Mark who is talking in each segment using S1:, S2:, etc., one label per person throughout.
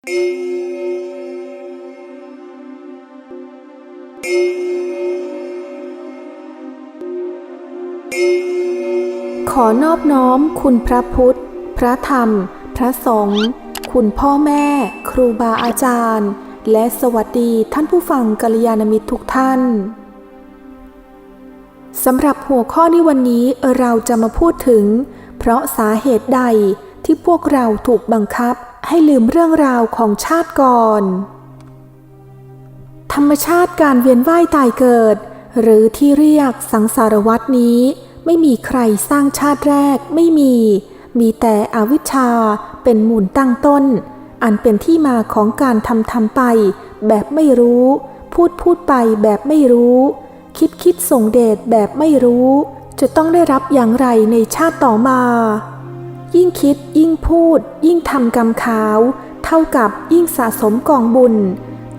S1: ขอนอบน้อมคุณพระพุทธ พระธรรม พระสงฆ์คุณพ่อแม่ ครูบาอาจารย์ และสวัสดีท่านผู้ฟังกัลยาณมิตรทุกท่านสำหรับหัวข้อในวันนี้เราจะมาพูดถึง เพราะสาเหตุใดที่พวกเราถูกบังคับ ให้ลืมเรื่องราวของชาติก่อน ธรรมชาติการเวียนว่ายตายเกิด หรือที่เรียกสังสารวัตนี้ ไม่มีใครสร้างชาติแรกไม่มี มีแต่อวิชชาเป็นมูลตั้งต้น อันเป็นที่มาของการทำทำไป แบบไม่รู้ พูดพูดไปแบบไม่รู้ คิดคิดส่งเดชแบบไม่รู้ จะต้องได้รับอย่างไรในชาติต่อมา ยิ่งคิดยิ่งพูด ยิ่งทำกรรมขาว เท่ากับยิ่งสะสมกองบุญ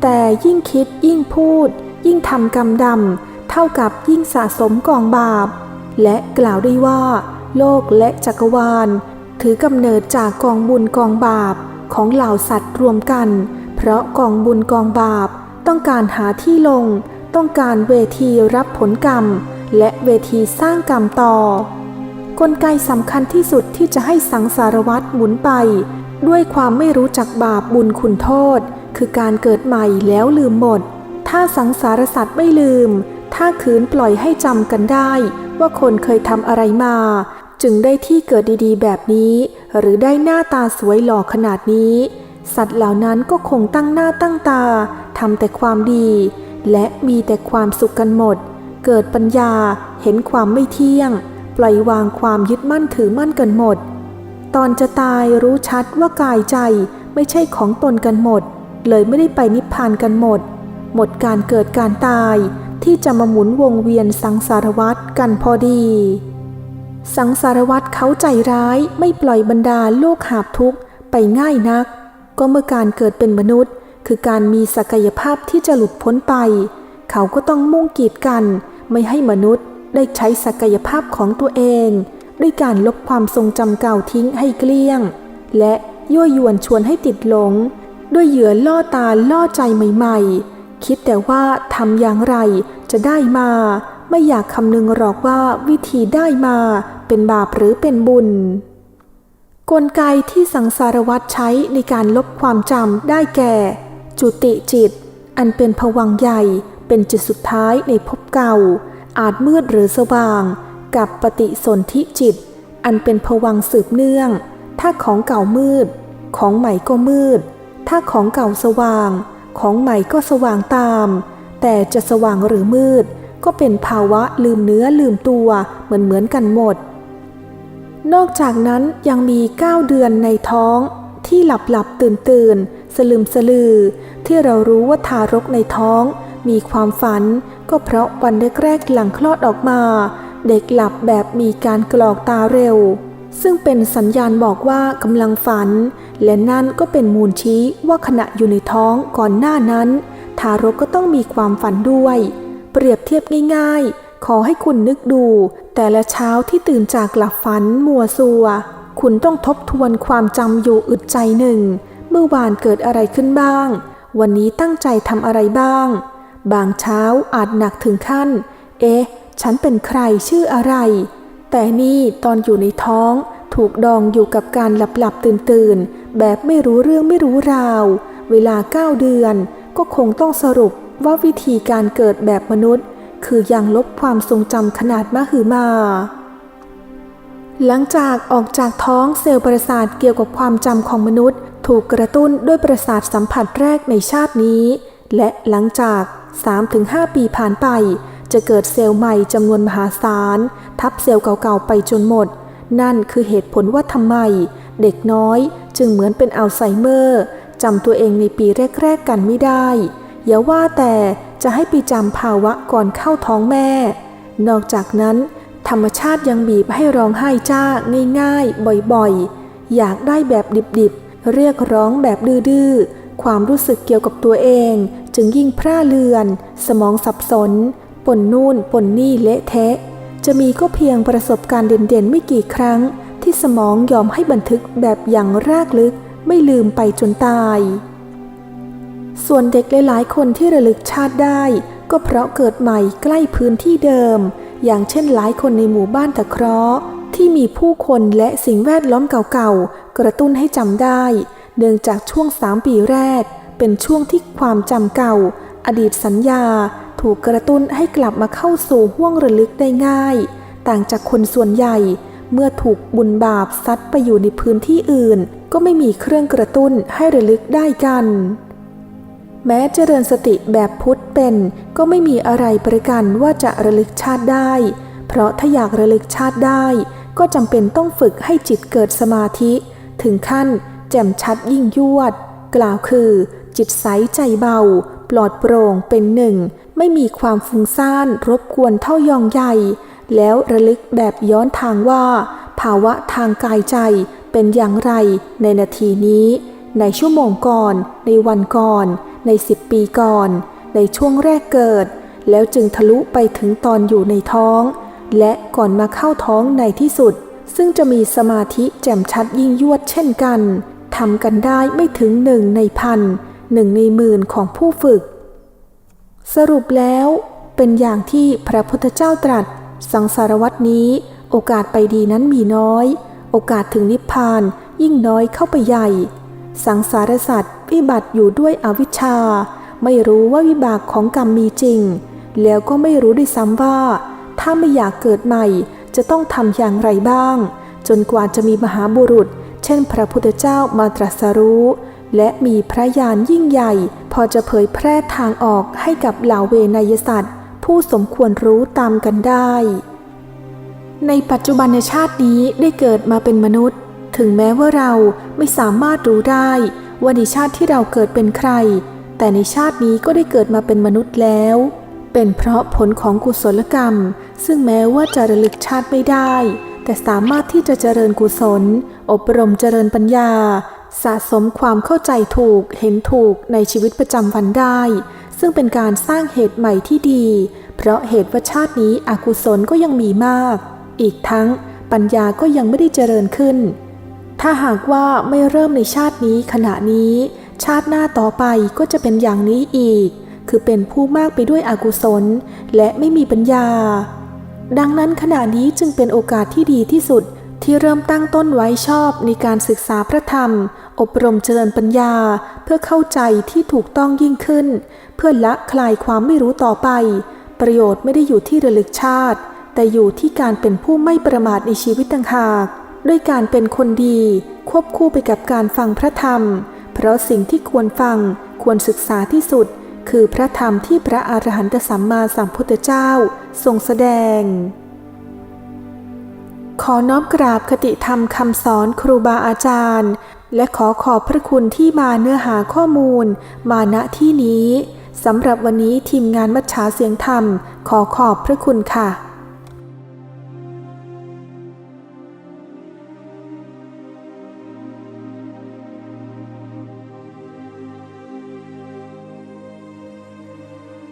S1: แต่ยิ่งคิดยิ่งพูด ยิ่งทำกรรมดำเท่ากับยิ่งสะสมกองบาป และกล่าวได้ว่า โลกและจักรวาล ถือกำเนิดจากกองบุญกองบาปของเหล่าสัตว์รวมกัน เพราะกองบุญกองบาป ต้องการหาที่ลง ต้องการเวทีรับผลกรรม และเวทีสร้างกรรมต่อ กลไกสำคัญที่สุดที่จะให้สังสารวัตรหมุนไป ด้วยความไม่รู้จักบาปบุญคุณโทษ คือการเกิดใหม่แล้วลืมหมด ถ้าสังสารสัตว์ไม่ลืม ถ้าขืนปล่อยให้จำกันได้ ว่าคนเคยทำอะไรมา จึงได้ที่เกิดดีๆ แบบนี้ หรือได้หน้าตาสวยหล่อขนาดนี้ สัตว์เหล่านั้นก็คงตั้งหน้าตั้งตาทำแต่ความดี และมีแต่ความสุขกันหมด เกิดปัญญาเห็นความไม่เที่ยง ปล่อยวางความยึดมั่นถือมั่นกันหมด ตอนจะตายรู้ชัดว่ากายใจไม่ใช่ของตนกันหมด เลยไม่ได้ไปนิพพานกันหมด หมดการเกิดการตายที่จะมาหมุนวงเวียนสังสารวัตรกันพอดี สังสารวัตรเขาใจร้ายไม่ปล่อยบรรดาโลกหาบทุกข์ไปง่ายนัก ก็เมื่อการเกิดเป็นมนุษย์ คือการมีศักยภาพที่จะหลุดพ้นไป เขาก็ต้องมุ่งกีดกัน ไม่ให้มนุษย์ ได้ใช้ศักยภาพของตัวเอง ด้วยการลบความทรงจำเก่าทิ้งให้เกลี้ยง และยั่วยวนชวนให้ติดหลง ด้วยเหยื่อล่อตาล่อใจใหม่ๆ คิดแต่ว่าทำอย่างไรจะได้มา ไม่อยากคำนึงหรอกว่าวิธีได้มาเป็นบาปหรือเป็นบุญ กลไกที่สังสารวัตรใช้ในการลบความจำได้แก่ จุติจิต อันเป็นผวังใหญ่เป็นจุดสุดท้ายในภพเก่า อาจมืดหรือสว่าง กับปฏิสนธิจิต อันเป็นผวังสืบเนื่อง ถ้าของเก่ามืด ของใหม่ก็มืด ถ้าของเก่าสว่าง ของใหม่ก็สว่างตาม แต่จะสว่างหรือมืด ก็เป็นภาวะลืมเนื้อลืมตัวเหมือนเหมือนกันหมด นอกจากนั้นยังมี 9 เดือนในท้อง ที่หลับหลับตื่นตื่นสลืมสลือ ที่เรารู้ว่าทารกในท้อง มีความฝัน ก็เพราะวันแรกๆหลังคลอดออกมา เด็กหลับแบบมีการกรอกตาเร็ว ซึ่งเป็นสัญญาณบอกว่ากำลังฝัน และนั่นก็เป็นมูลชี้ว่าขณะอยู่ในท้องก่อนหน้านั้น ทารกก็ต้องมีความฝันด้วย เปรียบเทียบง่ายๆ ขอให้คุณนึกดู แต่ละเช้าที่ตื่นจากหลับฝันมัวซัว คุณต้องทบทวนความจำอยู่อึดใจหนึ่ง เมื่อวานเกิดอะไรขึ้นบ้างวันนี้ตั้งใจทำอะไรบ้าง บางเช้าอาจหนักถึงขั้น เอ๊ะ ฉันเป็นใครชื่ออะไร แต่นี่ตอนอยู่ในท้องถูกดองอยู่กับการหลับหลับตื่นตื่นๆแบบไม่รู้เรื่องไม่รู้ราว เวลาเก้าเดือน ก็คงต้องสรุปว่าวิธีการเกิดแบบมนุษย์ คือยังลบความทรงจำขนาดมหึมา หลังจากออกจากท้องเซลล์ประสาทเกี่ยวกับความจำของมนุษย์ ถูกกระตุ้นด้วยประสาทสัมผัสแรกในชาตินี้ และหลังจาก 3-5 ปีผ่านไป จะเกิดเซลล์ใหม่จำนวนมหาศาล ทับเซลล์เก่าๆไปจนหมด นั่นคือเหตุผลว่าทำไม เด็กน้อยจึงเหมือนเป็นอัลไซเมอร์จำตัวเองในปีแรก ๆ กันไม่ได้ อย่าว่าแต่จะให้ไปจำภาวะก่อนเข้าท้องแม่ นอกจากนั้น ธรรมชาติยังบีบให้ร้องไห้จ้าง่าย ๆ บ่อยๆ อยากได้แบบดิบๆ เรียกร้องแบบดื้อๆ ความรู้สึกเกี่ยวกับตัวเอง จึงยิ่งพร่าเลือน สมองสับสน ปนนู่นปนนี่เละเทะ จะมีก็เพียงประสบการณ์เด่นๆ ไม่กี่ครั้ง ที่สมองยอมให้บันทึกแบบอย่างรากลึกไม่ลืมไปจนตาย ส่วนเด็กหลายๆ คนที่ระลึกชาติได้ ก็เพราะเกิดใหม่ใกล้พื้นที่เดิม อย่างเช่นหลายคนในหมู่บ้านตะเคราะห์ที่มีผู้คนและสิ่งแวดล้อมเก่าๆ กระตุ้นให้จำได้ เนื่องจากช่วงสามปีแรก เป็นช่วงที่ความจำเก่า อดีตสัญญา ถูกกระตุ้นให้กลับมาเข้าสู่ห้วงระลึกได้ง่าย ต่างจากคนส่วนใหญ่ เมื่อถูกบุญบาปซัดไปอยู่ในพื้นที่อื่น ก็ไม่มีเครื่องกระตุ้นให้ระลึกได้กัน แม้เจริญสติแบบพุทธเป็น ก็ไม่มีอะไรประกันว่าจะระลึกชาติได้ เพราะถ้าอยากระลึกชาติได้ ก็จำเป็นต้องฝึกให้จิตเกิดสมาธิ ถึงขั้น แจ่มชัดยิ่งยวด กล่าวคือ จิตใสใจเบา ปลอดโปร่งเป็นหนึ่ง ไม่มีความฟุ้งซ่านรบกวนเท่ายองใหญ่ แล้วระลึกแบบย้อนทางว่า ภาวะทางกายใจเป็นอย่างไรในนาทีนี้ ในชั่วโมงก่อน ในวันก่อน ในสิบปีก่อน ในช่วงแรกเกิด แล้วจึงทะลุไปถึงตอนอยู่ในท้อง และก่อนมาเข้าท้องในที่สุดซึ่งจะมีสมาธิแจ่มชัดยิ่งยวดเช่นกัน ทำกันได้ไม่ถึงหนึ่งในพันหนึ่งในหมื่นของผู้ฝึก สรุปแล้วเป็นอย่างที่พระพุทธเจ้าตรัส สังสารวัตนี้ โอกาสไปดีนั้นมีน้อย โอกาสถึงนิพพานยิ่งน้อยเข้าไปใหญ่ สังสารสัตว์วิบัติอยู่ด้วยอวิชชา ไม่รู้ว่าวิบากของกรรมมีจริง แล้วก็ไม่รู้ด้วยซ้ำว่า ถ้าไม่อยากเกิดใหม่จะต้องทำอย่างไรบ้าง จนกว่าจะมีมหาบุรุษ ช่นพระพุทธเจ้ามาตรัสรู้ และมีพระญาณยิ่งใหญ่ พอจะเผยแพร่ทางออกให้กับเหล่าเวนยสัตว์ ผู้สมควรรู้ตามกันได้ ในปัจจุบันชาตินี้ได้เกิดมาเป็นมนุษย์ ถึงแม้ว่าเราไม่สามารถรู้ได้ว่าในชาติที่เราเกิดเป็นใคร แต่ในชาตินี้ก็ได้เกิดมาเป็นมนุษย์แล้ว เป็นเพราะผลของกุศลกรรม ซึ่งแม้ว่าจะระลึกชาติไม่ได้ แต่สามารถที่จะเจริญกุศล อบรมเจริญปัญญา สะสมความเข้าใจถูกเห็นถูกในชีวิตประจำวันได้ ซึ่งเป็นการสร้างเหตุใหม่ที่ดี เพราะเหตุว่าชาตินี้อกุศลก็ยังมีมาก อีกทั้งปัญญาก็ยังไม่ได้เจริญขึ้น ถ้าหากว่าไม่เริ่มในชาตินี้ขณะนี้ ชาติหน้าต่อไปก็จะเป็นอย่างนี้อีก คือเป็นผู้มากไปด้วยอกุศล และไม่มีปัญญา ดังนั้นขณะนี้จึงเป็นโอกาสที่ดีที่สุดที่เริ่มตั้งต้นไว้ชอบในการศึกษาพระธรรม อบรมเจริญปัญญา เพื่อเข้าใจที่ถูกต้องยิ่งขึ้น เพื่อละคลายความไม่รู้ต่อไป ประโยชน์ไม่ได้อยู่ที่ระลึกชาติ แต่อยู่ที่การเป็นผู้ไม่ประมาทในชีวิตต่างหาก ด้วยการเป็นคนดี ควบคู่ไปกับการฟังพระธรรม เพราะสิ่งที่ควรฟังควรศึกษาที่สุด คือพระธรรมที่พระอรหันตสัมมาสัมพุทธเจ้าทรงแสดง ขอน้อมกราบคติธรรมคำสอนครูบาอาจารย์ และขอขอบพระคุณที่มาเนื้อหาข้อมูล มาณที่นี้สำหรับวันนี้ทีมงานมัชชาเสียงธรรม ขอขอบพระคุณค่ะ